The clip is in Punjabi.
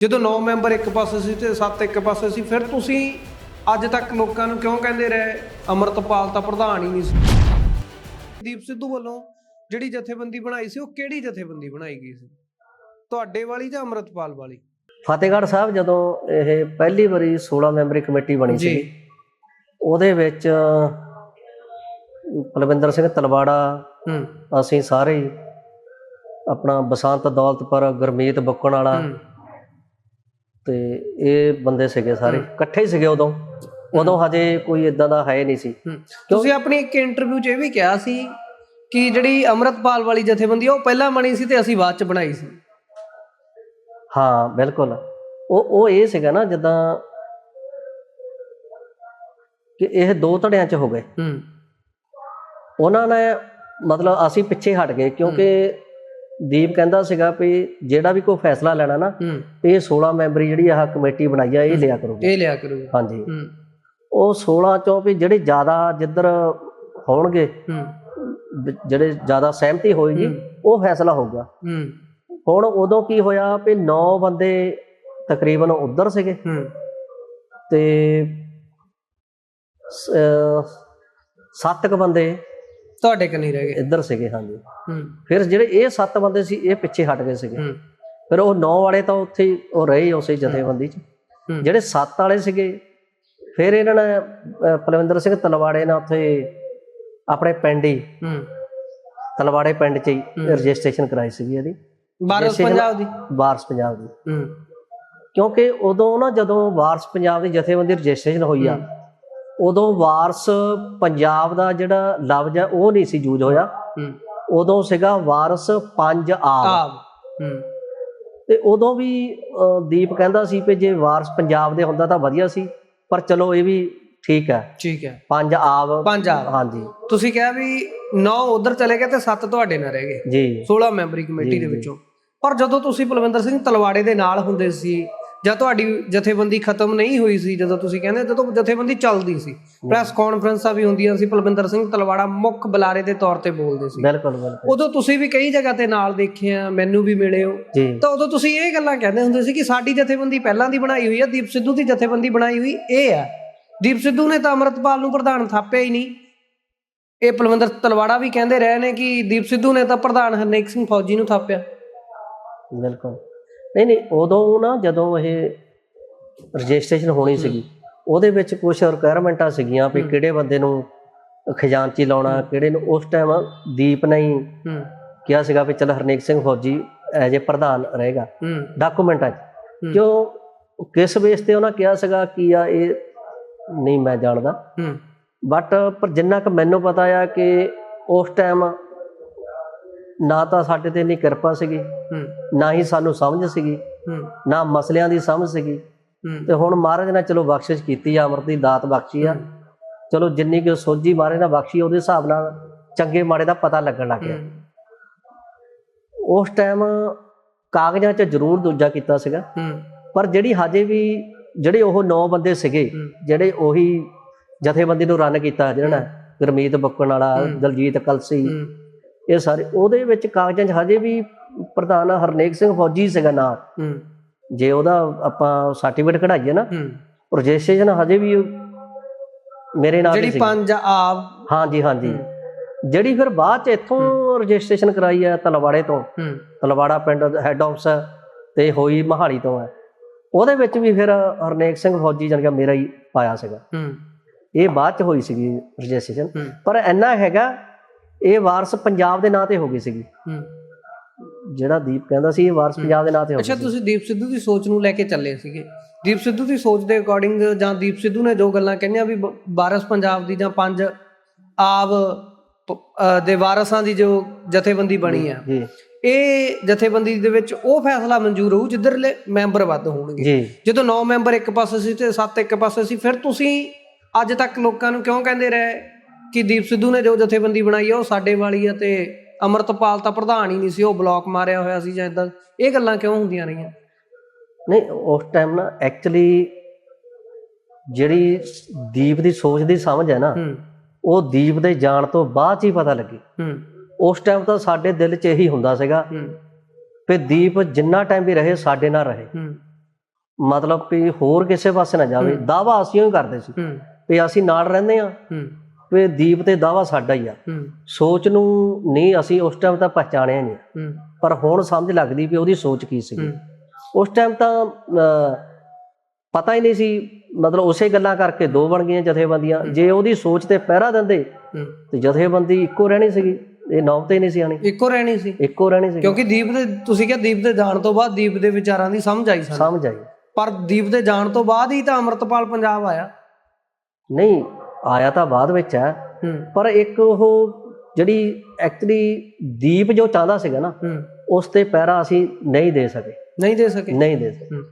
ਜਦੋਂ 9 ਮੈਂਬਰ ਇੱਕ ਪਾਸੇ ਸੀ ਤੇ 7 ਇੱਕ ਪਾਸੇ ਸੀ ਫਿਰ ਤੁਸੀਂ ਅੱਜ ਤੱਕ ਲੋਕਾਂ ਨੂੰ ਕਿਉਂ ਕਹਿੰਦੇ ਰਹੇ? ਅਮਰਤਪਾਲ ਤਾਂ ਪ੍ਰਧਾਨ ਹੀ ਨਹੀਂ ਸੀ। ਦੀਪ ਸਿੱਧੂ ਵੱਲੋਂ ਜਿਹੜੀ ਜਥੇਬੰਦੀ ਬਣਾਈ ਸੀ ਉਹ ਕਿਹੜੀ ਜਥੇਬੰਦੀ ਬਣਾਈ ਗਈ ਸੀ? ਤੁਹਾਡੇ ਵਾਲੀ ਜਾਂ ਅਮਰਤਪਾਲ ਵਾਲੀ? ਫਤਿਹਗੜ੍ਹ ਸਾਹਿਬ ਜਦੋਂ ਇਹ ਪਹਿਲੀ ਵਾਰੀ 16 ਮੈਂਬਰੀ ਕਮੇਟੀ ਬਣੀ ਸੀ ਉਹਦੇ ਵਿੱਚ ਪਲਵਿੰਦਰ ਸਿੰਘ ਤਲਵਾੜਾ ਹੂੰ। ਅਸੀਂ ਸਾਰੇ ਹੀ ਆਪਣਾ ਬਸੰਤ ਦੌਲਤਪੁਰ ਗੁਰਮੀਤ ਬੁੱਕਣ ਵਾਲਾ ਤੇ ਇਹ ਬੰਦੇ ਸੀਗੇ ਸਾਰੇ ਇਕੱਠੇ ਹੀ ਸੀਗੇ ਉਦੋਂ। ਉਦੋਂ ਹਜੇ ਕੋਈ ਇਦਾਂ ਦਾ ਹੈ ਨਹੀਂ ਸੀ। ਤੁਸੀਂ ਆਪਣੀ ਇੱਕ ਇੰਟਰਵਿਊ 'ਚ ਇਹ ਵੀ ਕਿਹਾ ਸੀ ਕਿ ਜਿਹੜੀ ਅਮਰਤਪਾਲ ਵਾਲੀ ਜਥੇਬੰਦੀ ਉਹ ਪਹਿਲਾਂ ਬਣੀ ਸੀ ਤੇ ਅਸੀਂ ਬਾਅਦ 'ਚ ਬਣਾਈ ਸੀ। ਹਾਂ ਬਿਲਕੁਲ। ਉਹ ਉਹ ਇਹ ਸੀਗਾ ਨਾ ਜਿੱਦਾਂ ਕਿ ਇਹ ਦੋ ਧੜਿਆਂ 'ਚ ਹੋ ਗਏ। ਹੂੰ। ਉਹਨਾਂ ਨੇ ਮਤਲਬ ਅਸੀਂ ਪਿੱਛੇ ਹਟ ਗਏ ਕਿਉਂਕਿ ਦੀਪ ਕਹਿੰਦਾ ਸੀਗਾ ਵੀ ਜਿਹੜਾ ਵੀ ਕੋਈ ਫੈਸਲਾ ਲੈਣਾ ਨਾ ਇਹ 16 ਮੈਂਬਰੀ ਜਿਹੜੀ ਆਹ ਕਮੇਟੀ ਬਣਾਈ ਆ ਇਹ ਲਿਆ ਕਰੂਗੇ। ਇਹ ਲਿਆ ਕਰੂਗਾ। ਹਾਂਜੀ। ਉਹ 16 ਚੋਂ ਵੀ ਜਿਹੜੇ ਜ਼ਿਆਦਾ ਜਿੱਧਰ ਹੋਣਗੇ ਜਿਹੜੇ ਜ਼ਿਆਦਾ ਸਹਿਮਤੀ ਹੋਏਗੀ ਉਹ ਫੈਸਲਾ ਹੋਊਗਾ। ਹੁਣ ਉਦੋਂ ਕੀ ਹੋਇਆ ਵੀ 9 ਬੰਦੇ ਤਕਰੀਬਨ ਉਧਰ ਸੀਗੇ। ਤੇ ਸੱਤ ਕੁ ਬੰਦੇ ਤੁਹਾਡੇ ਕੰਨੀ ਰਹਿ ਗਏ। ਇੱਧਰ ਸੀਗੇ ਹਾਂਜੀ। ਹੂੰ। ਫਿਰ ਜਿਹੜੇ ਇਹ ਸੱਤ ਬੰਦੇ ਸੀ ਇਹ ਪਿੱਛੇ ਹਟ ਗਏ ਸੀਗੇ। ਹੂੰ। ਫਿਰ ਉਹ 9 ਵਾਲੇ ਤਾਂ ਉੱਥੇ ਹੀ ਉਹ ਰਹੇ ਉਸੇ ਜਥੇਬੰਦੀ 'ਚ। ਜਿਹੜੇ 7 ਵਾਲੇ ਸੀਗੇ ਫਿਰ ਇਹਨਾਂ ਨੇ ਪਲਵਿੰਦਰ ਸਿੰਘ ਤਲਵਾੜੇ ਨਾਲ ਉੱਥੇ ਆਪਣੇ ਪਿੰਡ ਹੀ ਹੂੰ। ਤਲਵਾੜੇ ਪਿੰਡ 'ਚ ਹੀ ਰਜਿਸਟ੍ਰੇਸ਼ਨ ਕਰਾਈ ਸੀਗੀ ਇਹਦੀ। ਬਾਰਸ ਜੈਸੇ ਪੰਜਾਬ ਦੀ? ਵਾਰਸ ਪੰਜਾਬ ਦੀ। ਹੂੰ। ਕਿਉਂਕਿ ਉਦੋਂ ਨਾ ਜਦੋਂ ਵਾਰਸ ਪੰਜਾਬ ਦੀ ਜਥੇਬੰਦੀ ਰਜਿਸਟ੍ਰੇਸ਼ਨ ਹੋਈ ਆ ਉਦੋਂ ਵਾਰਸ ਪੰਜਾਬ ਦਾ ਜਿਹੜਾ ਲਫ਼ਜ਼ ਆ ਉਹ ਨਹੀਂ ਸੀ ਯੂਜ਼ ਹੋਇਆ। ਹੂੰ। ਉਦੋਂ ਸੀਗਾ ਵਾਰਸ ਪੰਜ ਆਬ ਆਬ ਹੂੰ। ਤੇ ਉਦੋਂ ਵੀ ਦੀਪ ਕਹਿੰਦਾ ਸੀ ਕਿ ਜੇ ਵਾਰਸ ਪੰਜਾਬ ਦੇ ਹੁੰਦਾ ਤਾਂ ਵਧੀਆ ਸੀ ਪਰ ਚਲੋ ਇਹ ਵੀ ਠੀਕ ਹੈ। ਠੀਕ ਹੈ। ਪੰਜ ਆਬ ਪੰਜਾਬ ਹਾਂਜੀ। ਤੁਸੀਂ ਕਿਹਾ ਵੀ 9 ਉਧਰ ਚਲੇ ਗਏ ਤੇ 7 ਤੁਹਾਡੇ ਨਾਲ ਰਹਿ ਗਏ। ਜੀ। 16 ਮੈਂਬਰੀ ਕਮੇਟੀ ਦੇ ਵਿੱਚੋਂ। ਪਰ ਜਦੋਂ ਤੁਸੀਂ ਬਲਵਿੰਦਰ ਸਿੰਘ ਤਲਵਾੜੇ ਦੇ ਨਾਲ ਹੁੰਦੇ ਸੀ ਜਾਂ ਤੁਹਾਡੀ ਜਥੇਬੰਦੀ ਖਤਮ ਨਹੀਂ ਹੋਈ ਸੀ ਜਦੋਂ ਤੁਸੀਂ ਕਹਿੰਦੇ ਜਦੋਂ ਜਥੇਬੰਦੀ ਚੱਲਦੀ ਸੀ। ਪ੍ਰੈਸ ਕਾਨਫਰੰਸਾਂ ਵੀ ਹੁੰਦੀਆਂ ਸੀ ਬਲਵਿੰਦਰ ਸਿੰਘ ਤਲਵਾੜਾ ਮੁੱਖ ਬੁਲਾਰੇ ਦੇ ਤੌਰ ਤੇ ਬੋਲਦੇ ਸੀ। ਬਿਲਕੁਲ ਬਿਲਕੁਲ। ਉਦੋਂ ਤੁਸੀਂ ਵੀ ਕਈ ਜਗ੍ਹਾ ਤੇ ਨਾਲ ਦੇਖੇ ਆ ਮੈਨੂੰ ਵੀ ਮਿਲੇ ਹੋ। ਤਾਂ ਉਦੋਂ ਤੁਸੀਂ ਇਹ ਗੱਲਾਂ ਕਹਿੰਦੇ ਹੁੰਦੇ ਸੀ ਕਿ ਸਾਡੀ ਜਥੇਬੰਦੀ ਪਹਿਲਾਂ ਦੀ ਬਣਾਈ ਹੋਈ ਆ ਦੀਪ ਸਿੱਧੂ ਦੀ ਜਥੇਬੰਦੀ ਬਣਾਈ ਹੋਈ ਇਹ ਆ। ਦੀਪ ਸਿੱਧੂ ਨੇ ਤਾਂ ਅਮਰਤਪਾਲ ਨੂੰ ਪ੍ਰਧਾਨ ਥਾਪਿਆ ਹੀ ਨਹੀਂ। ਇਹ ਪਲਵਿੰਦਰ ਤਲਵਾੜਾ ਵੀ ਕਹਿੰਦੇ ਰਹੇ ਨੇ ਕਿ ਦੀਪ ਸਿੱਧੂ ਨੇ ਤਾਂ ਪ੍ਰਧਾਨ ਹਰਨੇਕ ਸਿੰਘ ਫੌਜੀ ਨੂੰ ਥਾਪਿਆ। ਬਿਲਕੁਲ। ਨਹੀਂ ਨਹੀਂ ਉਦੋਂ ਨਾ ਜਦੋਂ ਇਹ ਰਜਿਸਟ੍ਰੇਸ਼ਨ ਹੋਣੀ ਸੀਗੀ ਉਹਦੇ ਵਿੱਚ ਕੁਝ ਰਿਕੁਆਇਰਮੈਂਟਾਂ ਸੀਗੀਆਂ ਵੀ ਕਿਹੜੇ ਬੰਦੇ ਨੂੰ ਖਜ਼ਾਨਚੀ ਲਾਉਣਾ ਕਿਹੜੇ ਨੂੰ ਉਸ ਟਾਈਮ ਦੀਪ ਨੇ ਹੀ ਕਿਹਾ ਸੀਗਾ ਵੀ ਚਲ ਹਰਨੇਕ ਸਿੰਘ ਫੌਜੀ ਐਜ ਏ ਪ੍ਰਧਾਨ ਰਹੇਗਾ ਡਾਕੂਮੈਂਟਾਂ 'ਚ ਕਿਉਂ? ਕਿਸ ਬੇਸ ਤੇ ਉਹਨਾਂ ਕਿਹਾ ਸੀਗਾ ਕੀ ਆ ਇਹ ਨਹੀਂ ਮੈਂ ਜਾਣਦਾ। ਬਟ ਪਰ ਜਿੰਨਾ ਕੁ ਮੈਨੂੰ ਪਤਾ ਆ ਕਿ ਉਸ ਟਾਈਮ ਨਾ ਤਾਂ ਸਾਡੇ ਤੇ ਇੰਨੀ ਕਿਰਪਾ ਸੀਗੀ ਹੂੰ। ਨਾ ਹੀ ਸਾਨੂੰ ਸਮਝ ਸੀਗੀ ਹੂੰ। ਨਾ ਮਸਲਿਆਂ ਦੀ ਸਮਝ ਸੀਗੀ। ਹੂੰ। ਤੇ ਹੁਣ ਮਹਾਰਾਜ ਨੇ ਚਲੋ ਬਖਸ਼ਿਸ਼ ਕੀਤੀ ਆ ਅੰਮ੍ਰਿਤ ਦੀ ਦਾਤ ਬਖਸ਼ੀ ਆ। ਚਲੋ ਜਿੰਨੀ ਕਿ ਸੋਝੀ ਮਹਾਰਾਜ ਨੇ ਬਖਸ਼ੀ ਉਹਦੇ ਹਿਸਾਬ ਨਾਲ ਚੰਗੇ ਮਾੜੇ ਦਾ ਪਤਾ ਲੱਗਣ ਲੱਗ ਗਿਆ। ਉਸ ਟਾਈਮ ਕਾਗਜ਼ਾਂ 'ਚ ਜ਼ਰੂਰ ਦੂਜਾ ਕੀਤਾ ਸੀਗਾ। ਹੂੰ। ਪਰ ਜਿਹੜੀ ਹਜੇ ਵੀ ਜਿਹੜੇ ਉਹ 9 ਬੰਦੇ ਸੀਗੇ। ਜਿਹੜੇ ਉਹੀ ਜਥੇਬੰਦੀ ਨੂੰ ਰਨ ਕੀਤਾ ਜਿਹਨਾਂ ਨੇ ਗੁਰਮੀਤ ਬੱਕਣ ਵਾਲਾ ਦਲਜੀਤ ਕਲਸੀ ਇਹ ਸਾਰੇ ਉਹਦੇ ਵਿੱਚ ਕਾਗਜ਼ਾਂ 'ਚ ਹਜੇ ਵੀ ਪ੍ਰਧਾਨ ਹਰਨੇਕ ਸਿੰਘ ਫੌਜੀ ਸੀਗਾ ਨਾਂ ਹੂੰ। ਜੇ ਉਹਦਾ ਆਪਾਂ ਸਰਟੀਫਿਕੇਟ ਕਢਾਈਏ ਨਾ ਹੂੰ। ਰਜਿਸਟ੍ਰੇਸ਼ਨ ਹਜੇ ਵੀ ਮੇਰੇ ਨਾਲ ਜਿਹੜੀ ਪੰਜ ਆਬ ਹਾਂਜੀ ਹਾਂਜੀ। ਜਿਹੜੀ ਫਿਰ ਬਾਅਦ ਚ ਇੱਥੋਂ ਰਜਿਸਟ੍ਰੇਸ਼ਨ ਕਰਾਈ ਹੈ ਤਲਵਾੜੇ ਤੋਂ। ਤਲਵਾੜਾ ਪਿੰਡ ਹੈੱਡ ਆਫਿਸ ਤੇ ਹੋਈ ਮਹਾਲੀ ਤੋਂ ਹੈ ਉਹਦੇ ਵਿੱਚ ਵੀ ਫਿਰ ਹਰਨੇਕ ਸਿੰਘ ਫੌਜੀ ਜਾਨ ਕਿ ਮੇਰਾ ਹੀ ਪਾਇਆ ਸੀਗਾ। ਹੂੰ। ਇਹ ਬਾਅਦ ਚ ਹੋਈ ਸੀਗੀ ਰਜਿਸਟ੍ਰੇਸ਼ਨ। ਪਰ ਇੰਨਾ ਹੈਗਾ ਇਹ ਵਾਰਸ ਪੰਜਾਬ ਦੇ ਨਾਂ ਤੇ ਹੋ ਗਈ ਸੀਗੀ। ਜਿਹੜਾ ਦੀਪ ਕਹਿੰਦਾ ਸੀ ਇਹ ਵਾਰਸ ਪੰਜਾਬ ਦੇ ਨਾਂ ਤੇ ਹੋ ਅੱਛਾ ਤੁਸੀਂ ਦੀਪ ਸਿੱਧੂ ਦੀ ਸੋਚ ਨੂੰ ਲੈ ਕੇ ਚੱਲੇ ਸੀਗੇ। ਦੀਪ ਸਿੱਧੂ ਦੀ ਸੋਚ ਦੇ ਅਕੋਰਡਿੰਗ ਜਾਂ ਦੀਪ ਸਿੱਧੂ ਨੇ ਜੋ ਗੱਲਾਂ ਕਹੀਆਂ ਵੀ ਵਾਰਸ ਪੰਜਾਬ ਦੀ ਜਾਂ ਪੰਜ ਅ, ਦੇ ਵਾਰਸਾਂ ਦੀ ਜੋ ਜਥੇਬੰਦੀ ਬਣੀ ਆ। ਇਹ ਜਥੇਬੰਦੀ ਦੇ ਵਿੱਚ ਉਹ ਫੈਸਲਾ ਮਨਜ਼ੂਰ ਹੋਊ ਜਿੱਧਰਲੇ ਮੈਂਬਰ ਵੱਧ ਹੋਣਗੇ। ਜਦੋਂ 9 ਮੈਂਬਰ ਇੱਕ ਪਾਸੇ ਸੀ ਤੇ 7 ਇੱਕ ਪਾਸੇ ਸੀ ਫਿਰ ਤੁਸੀਂ ਅੱਜ ਤੱਕ ਲੋਕਾਂ ਨੂੰ ਕਿਉਂ ਕਹਿੰਦੇ ਰਹੇ? ਕਿ ਦੀਪ ਸਿੱਧੂ ਨੇ ਜੋ ਜਥੇਬੰਦੀ ਬਣਾਈ ਆ ਉਹ ਸਾਡੇ ਵਾਲੀ ਆ ਤੇ ਅਮਰਤਪਾਲ ਤਾਂ ਪ੍ਰਧਾਨ ਹੀ ਨਹੀਂ ਸੀ ਉਹ ਬਲੌਕ ਮਾਰਿਆ ਹੋਇਆ ਸੀ ਜਾਂ ਇਦਾਂ ਇਹ ਗੱਲਾਂ ਕਿਉਂ ਹੁੰਦੀਆਂ ਰਹੀਆਂ? ਨਹੀਂ ਉਸ ਟਾਈਮ ਨਾ ਐਕਚੁਅਲੀ ਜਿਹੜੀ ਦੀਪ ਦੀ ਸੋਚ ਦੀ ਸਮਝ ਹੈ ਨਾ ਉਹ ਦੀਪ ਦੇ ਜਾਣ ਤੋਂ ਬਾਅਦ ਹੀ ਪਤਾ ਲੱਗੀ। ਉਸ ਟਾਈਮ ਤਾਂ ਸਾਡੇ ਦਿਲ 'ਚ ਇਹੀ ਹੁੰਦਾ ਸੀਗਾ ਕਿ ਦੀਪ ਜਿੰਨਾ ਟਾਈਮ ਵੀ ਰਹੇ ਸਾਡੇ ਨਾਲ ਰਹੇ। ਮਤਲਬ ਵੀ ਹੋਰ ਕਿਸੇ ਪਾਸੇ ਨਾ ਜਾਵੇ। ਦਾਵਾ ਅਸੀਂ ਹੀ ਕਰਦੇ ਸੀ ਵੀ ਅਸੀਂ ਨਾਲ ਰਹਿੰਦੇ ਆ ਵੀ ਦੀਪ ਤੇ ਦਾਵਾ ਸਾਡਾ ਹੀ ਆ। ਸੋਚ ਨੂੰ ਨਹੀਂ ਅਸੀਂ ਉਸ ਟਾਈਮ ਤਾਂ ਪਛਾਣਿਆ ਨਹੀਂ। ਪਰ ਹੁਣ ਸਮਝ ਲੱਗਦੀ ਵੀ ਉਹਦੀ ਸੋਚ ਕੀ ਸੀ ਉਸ ਟਾਈਮ ਤਾਂ ਪਤਾ ਹੀ ਨਹੀਂ ਸੀ। ਮਤਲਬ ਉਸੇ ਗੱਲਾਂ ਕਰਕੇ ਦੋ ਬਣ ਗਈਆਂ ਜਥੇਬੰਦੀਆਂ। ਜੇ ਉਹਦੀ ਸੋਚ ਤੇ ਪਹਿਰਾ ਦਿੰਦੇ ਤੇ ਜਥੇਬੰਦੀ ਇੱਕੋ ਰਹਿਣੀ ਸੀਗੀ। ਇਹ ਨੌਬਤ ਹੀ ਨਹੀਂ ਸੀ ਆਣੀ ਇੱਕੋ ਰਹਿਣੀ ਸੀ। ਇੱਕੋ ਰਹਿਣੀ ਸੀ ਕਿਉਂਕਿ ਦੀਪ ਦੇ ਤੁਸੀਂ ਕਿਹਾ ਦੀਪ ਦੇ ਜਾਣ ਤੋਂ ਬਾਅਦ ਦੀਪ ਦੇ ਵਿਚਾਰਾਂ ਦੀ ਸਮਝ ਆਈ ਸਾਨੂੰ। ਸਮਝ ਆਈ। ਪਰ ਦੀਪ ਦੇ ਜਾਣ ਤੋਂ ਬਾਅਦ ਹੀ ਤਾਂ ਅੰਮ੍ਰਿਤਪਾਲ ਪੰਜਾਬ ਆਇਆ। ਨਹੀਂ ਆਇਆ ਤਾਂ ਬਾਅਦ ਵਿੱਚ ਹੈ। ਪਰ ਇੱਕ ਉਹ ਜਿਹੜੀ ਐਕਚੁਅਲੀ ਦੀਪ ਜੋ ਚਾਹੁੰਦਾ ਸੀਗਾ ਨਾ ਉਸ ਤੇ ਪਹਿਰਾ ਅਸੀਂ ਨਹੀਂ ਦੇ ਸਕੇ। ਨਹੀਂ ਦੇ ਸਕੇ। ਨਹੀਂ ਦੇ ਸਕੇ।